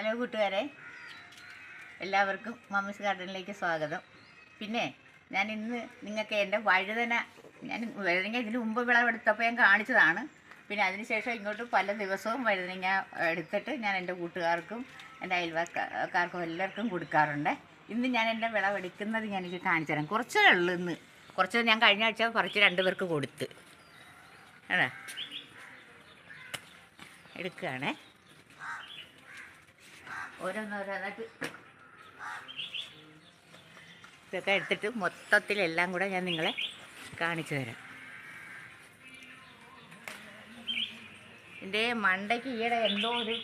Hello കൂട്ടുകാരെ. എല്ലാവർക്കും mummies ഗാർഡനിലേക്ക് സ്വാഗതം. പിന്നെ ഞാൻ ഇന്ന് നിങ്ങൾക്ക് എന്റെ വഴുതന ഞാൻ വഴുതനങ്ങ ഇതിന് മുമ്പ് വിളവെടുത്തപ്പോൾ ഞാൻ കാണിച്ചതാണ്. പിന്നെ അതിനുശേഷം ഇങ്ങോട്ട് പല ദിവസവും വഴുതനങ്ങ എടുത്തിട്ട് ഞാൻ എന്റെ കൂട്ടുകാർക്കും എന്റെ അയൽവക്കാർക്കും എല്ലാവർക്കും കൊടുക്കാറുണ്ട്. ഇന്ന് ഞാൻ എന്റെ വിളവെടുക്കുന്നത് ഞാൻ എനിക്ക് കാണിച്ചു തരാം. കുറച്ചേ ഉള്ളൂ ഇന്ന്. കുറച്ച് ഞാൻ കഴിഞ്ഞ ആഴ്ച കുറച്ച് രണ്ട് പേർക്ക് കൊടുത്ത്. ആണോ? എടുക്കുകയാണേ. ഓരോന്നോരോന്നായിട്ട് ഇതൊക്കെ എടുത്തിട്ട് മൊത്തത്തിലെല്ലാം കൂടെ ഞാൻ നിങ്ങളെ കാണിച്ചു തരാം. എന്റെ മണ്ടയ്ക്ക് ഈയിടെ എന്തോ ഒരു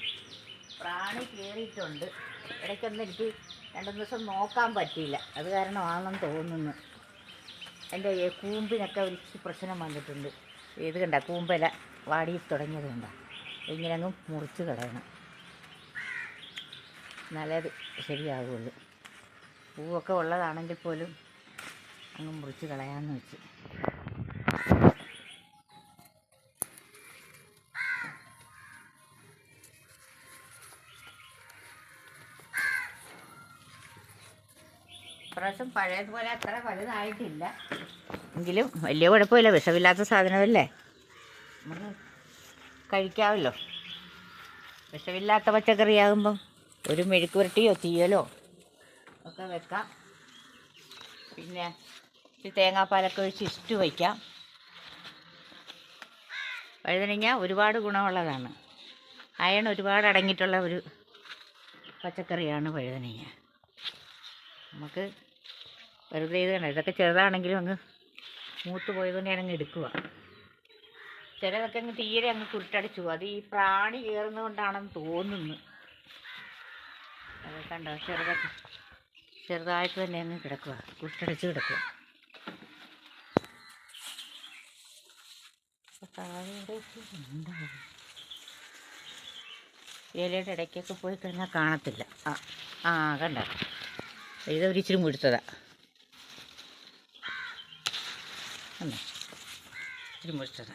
പ്രാണി കയറിയിട്ടുണ്ട്. ഇടയ്ക്കൊന്നും എനിക്ക് രണ്ടു ദിവസം നോക്കാൻ പറ്റിയില്ല. അത് കാരണമാണെന്ന് തോന്നുന്നു. എന്റെ കൂമ്പിനൊക്കെ ഒരു പ്രശ്നം വന്നിട്ടുണ്ട്. ഇത് കണ്ട കൂമ്പല വാടി തുടങ്ങിയത് കണ്ട ഇങ്ങനെ അങ്ങ് മുറിച്ച് കളയണം. എന്നാലേ അത് ശരിയാകുള്ളൂ പൂവൊക്കെ ഉള്ളതാണെങ്കിൽ പോലും അങ്ങ് മുറിച്ച് കളയാമെന്ന് വെച്ച്. ഇപ്രാവശ്യം പഴയതുപോലെ അത്ര വലുതായിട്ടില്ല. എങ്കിലും വലിയ കുഴപ്പമില്ല. വിഷമില്ലാത്ത സാധനമല്ലേ? നമുക്ക് കഴിക്കാമല്ലോ. വിഷമില്ലാത്ത പച്ചക്കറിയാകുമ്പം ഒരു മെഴുക്ക് പുരട്ടിയോ തീയലോ? ഒക്കെ വെക്കാം. പിന്നെ ഇച്ചിരി തേങ്ങാപ്പാലൊക്കെ ഒഴിച്ച് ഇഷ്ടു വയ്ക്കാം. വഴുതനങ്ങ ഒരുപാട് ഗുണമുള്ളതാണ്. അയൺ ഒരുപാട് അടങ്ങിയിട്ടുള്ള ഒരു പച്ചക്കറിയാണ് വഴുതനങ്ങ. നമുക്ക് വെറുതെ ഇത് കണ്ട ഇതൊക്കെ ചെറുതാണെങ്കിലും അങ്ങ് മൂത്ത് പോയതുകൊണ്ട് അങ്ങ് എടുക്കുക ചിലതൊക്കെ അങ്ങ് തീരെ അങ്ങ് കുരുട്ടടിച്ചു. അത് ഈ പ്രാണി കയറുന്നതുകൊണ്ടാണെന്ന് തോന്നുന്നു. കണ്ടോ? ചെറുതൊക്കെ ചെറുതായിട്ട് തന്നെ അങ്ങ് കിടക്കുക കുട്ടടിച്ച് കിടക്കുക. ഇലയുടെ ഇടയ്ക്കൊക്കെ പോയി കഴിഞ്ഞാൽ കാണത്തില്ല. ആ ആ കണ്ട? ഇത് ഒരിച്ചിരി മുഴുത്തതാ. ഇച്ചിരി മുഴുത്തതാ.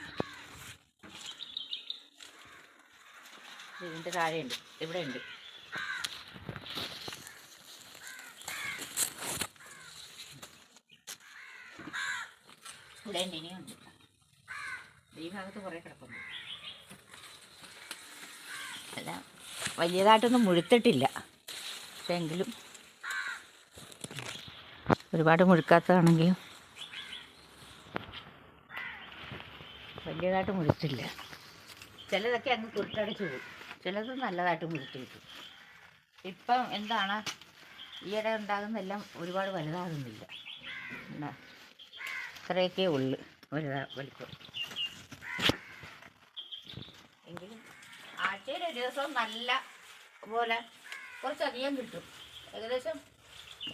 ഇതിന്റെ താഴെയുണ്ട്. ഇവിടെ ഉണ്ട് ഉണ്ട് ഇനിയുണ്ട്. ഈ ഭാഗത്ത് കുറേ കിടക്കുന്നു അല്ല വലിയതായിട്ടൊന്നും മുഴുത്തിട്ടില്ല. പക്ഷേ എങ്കിലും ഒരുപാട് മുഴുക്കാത്തതാണെങ്കിലും വലിയതായിട്ട് മുഴുത്തില്ല. ചിലതൊക്കെ അങ്ങ് കുറിച്ചടിച്ചു പോകും. ചിലത് നല്ലതായിട്ട് മുഴുത്ത് കിട്ടും. ഇപ്പം എന്താണ്? ഈയിടെ ഉണ്ടാകുന്നെല്ലാം ഒരുപാട് വലുതാകുന്നില്ല. എന്താ ഇത്രയൊക്കെ ഉള്ളു. ഒരു വലിപ്പം എങ്കിലും ആഴ്ചയിൽ ഒരു ദിവസം നല്ല പോലെ കുറച്ചധികം കിട്ടും. ഏകദേശം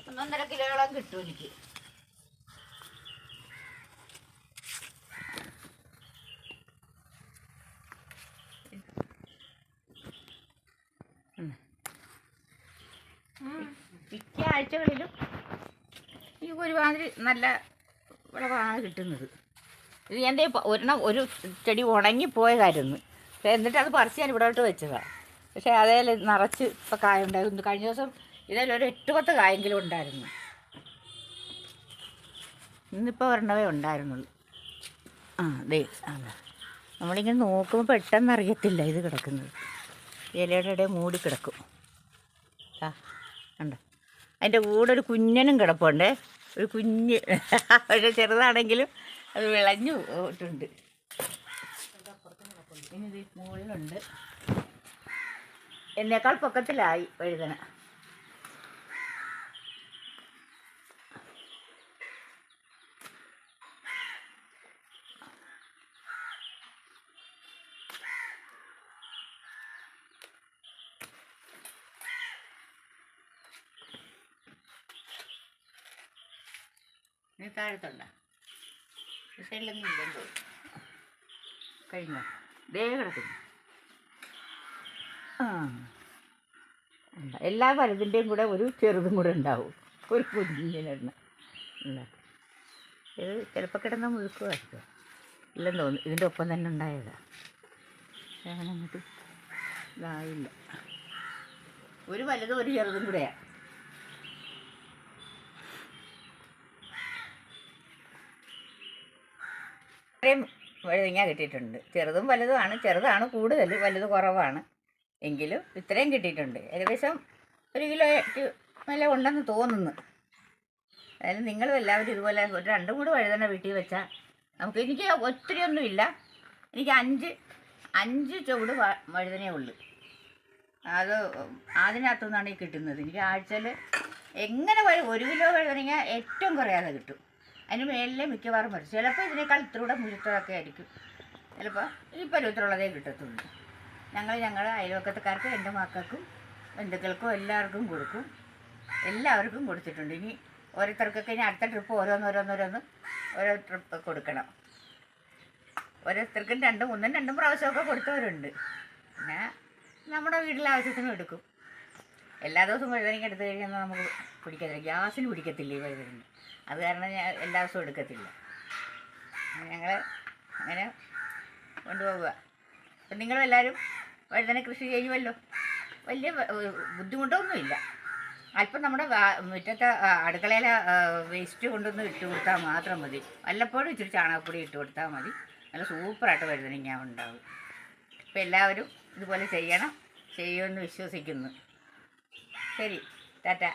ഒന്നൊന്നര കിലോയോളം കിട്ടും എനിക്ക്. മിക്ക ആഴ്ചകളിലും ഈ ഒരുമാതിരി നല്ല വിളവാണ് കിട്ടുന്നത്. ഇത് എന്റെ ഒരെണ്ണം ഒരു ചെടി ഉണങ്ങിപ്പോയതായിരുന്നു എന്നിട്ട് അത് പറിച്ച് ഞാൻ ഇവിടോട്ട് വെച്ചതാണ് പക്ഷേ അതേൽ നിറച്ച് ഇപ്പോൾ കായ ഉണ്ടായിരുന്നു കഴിഞ്ഞ ദിവസം ഇതിൽ ഒരു എട്ട് പത്ത് കായെങ്കിലും ഉണ്ടായിരുന്നു. ഇന്നിപ്പോൾ ഒരെണ്ണവേ ഉണ്ടായിരുന്നുള്ളൂ. ആ ദേ അതാ. നമ്മളിങ്ങനെ നോക്കുമ്പോൾ പെട്ടെന്ന് അറിയത്തില്ല ഇത് കിടക്കുന്നത്. ഇലയുടെ ഇടയിൽ മൂടി കിടക്കും. ആ കണ്ടോ? അതിന്റെ കൂടെ ഒരു കുഞ്ഞനും കിടപ്പുണ്ട്. ഒരു കുഞ്ഞ്. പക്ഷെ ചെറുതാണെങ്കിലും അത് വിളഞ്ഞു പോയിട്ടുണ്ട്. ഇനി മുകളിലുണ്ട് എന്നേക്കാൾ പൊക്കത്തിലായി വഴുതന. നീ താഴത്തുണ്ട സൈഡിലൊന്നും കഴിഞ്ഞോ? ദേ ആ. എല്ലാ വലുതിന്റെയും കൂടെ ഒരു ചെറുതും കൂടെ ഉണ്ടാവും. ഒരു കുഞ്ഞിനെണ്ണ. ഇത് ചിലപ്പോൾ കിടന്ന മുഴുക്കുമായിരിക്കും ഇല്ലെന്ന് തോന്നുന്നു. ഇതിന്റെ ഒപ്പം തന്നെ ഉണ്ടായതാണ് അങ്ങനെ അങ്ങോട്ട്. ഇതായില്ല ഒരു വലുതും ഒരു ചെറുതും കൂടെയാണ് ഇത്രയും വഴുതിങ്ങ കിട്ടിയിട്ടുണ്ട്. ചെറുതും വലുതുമാണ് ചെറുതാണ് കൂടുതൽ വലുത് കുറവാണ്. എങ്കിലും ഇത്രയും കിട്ടിയിട്ടുണ്ട്. ഏകദേശം ഒരു കിലോ നല്ല ഉണ്ടെന്ന് തോന്നുന്നു. അതായത് നിങ്ങളും എല്ലാവരും ഇതുപോലെ ഒരു രണ്ടും കൂടി വഴുതന വീട്ടിൽ വെച്ചാൽ നമുക്ക് എനിക്ക് ഒത്തിരി ഒന്നുമില്ല എനിക്ക് അഞ്ച് അഞ്ച് ചുവട് വഴുതനേ ഉള്ളൂ. അത് അതിനകത്തു നിന്നാണ് ഈ കിട്ടുന്നത്. എനിക്ക് ആഴ്ചയിൽ എങ്ങനെ ഒരു കിലോ വഴുതനങ്ങ ഏറ്റവും കുറയാതെ കിട്ടും. അതിന് മേളിലെ മിക്കവാറും വരും. ചിലപ്പോൾ ഇതിനേക്കാൾ ഇത്തിരി കൂടെ മുഴുത്തതൊക്കെ ആയിരിക്കും. ചിലപ്പോൾ ഈ പരുവത്തിലുള്ളതേ കിട്ടത്തുള്ളൂ. ഞങ്ങൾ ഞങ്ങളുടെ അയൽവക്കത്തുകാർക്കും എന്റെ മക്കൾക്കും ബന്ധുക്കൾക്കും എല്ലാവർക്കും കൊടുക്കും. എല്ലാവർക്കും കൊടുത്തിട്ടുണ്ട്. ഇനി ഓരോരുത്തർക്കൊക്കെ ഇനി അടുത്ത ട്രിപ്പ് ഓരോന്നോരോന്നോരോന്ന് ഓരോ ട്രിപ്പ് കൊടുക്കണം. ഓരോരുത്തർക്കും രണ്ടും മൂന്നും രണ്ടും പ്രാവശ്യമൊക്കെ കൊടുത്തവരുണ്ട്. പിന്നെ നമ്മുടെ വീട്ടിലെ ആവശ്യത്തിനും എടുക്കും. എല്ലാ ദിവസവും വഴുതനങ്ങ എടുത്തു കഴിഞ്ഞാൽ നമുക്ക് പിടിക്കത്തില്ല ഗ്യാസിന് പിടിക്കത്തില്ല ഈ വഴുതനങ്ങ? അത് കാരണം ഞാൻ എല്ലാ ദിവസവും എടുക്കത്തില്ല. ഞങ്ങൾ അങ്ങനെ കൊണ്ടുപോവുക. അപ്പം നിങ്ങളെല്ലാവരും വഴുതന കൃഷി ചെയ്യുമല്ലോ വലിയ ബുദ്ധിമുട്ടൊന്നുമില്ല. അല്പം നമ്മുടെ മുറ്റത്തെ അടുക്കളയിലെ വേസ്റ്റ് കൊണ്ടൊന്ന് ഇട്ട് കൊടുത്താൽ മാത്രം മതി. വല്ലപ്പോഴും ഇച്ചിരി ചാണകപ്പൊടി ഇട്ട് കൊടുത്താൽ മതി. നല്ല സൂപ്പറായിട്ട് വഴുതനങ്ങ ഉണ്ടാവും. അപ്പം എല്ലാവരും ഇതുപോലെ ചെയ്യണം. ചെയ്യുമെന്ന് വിശ്വസിക്കുന്നു. ശരി ടാറ്റ.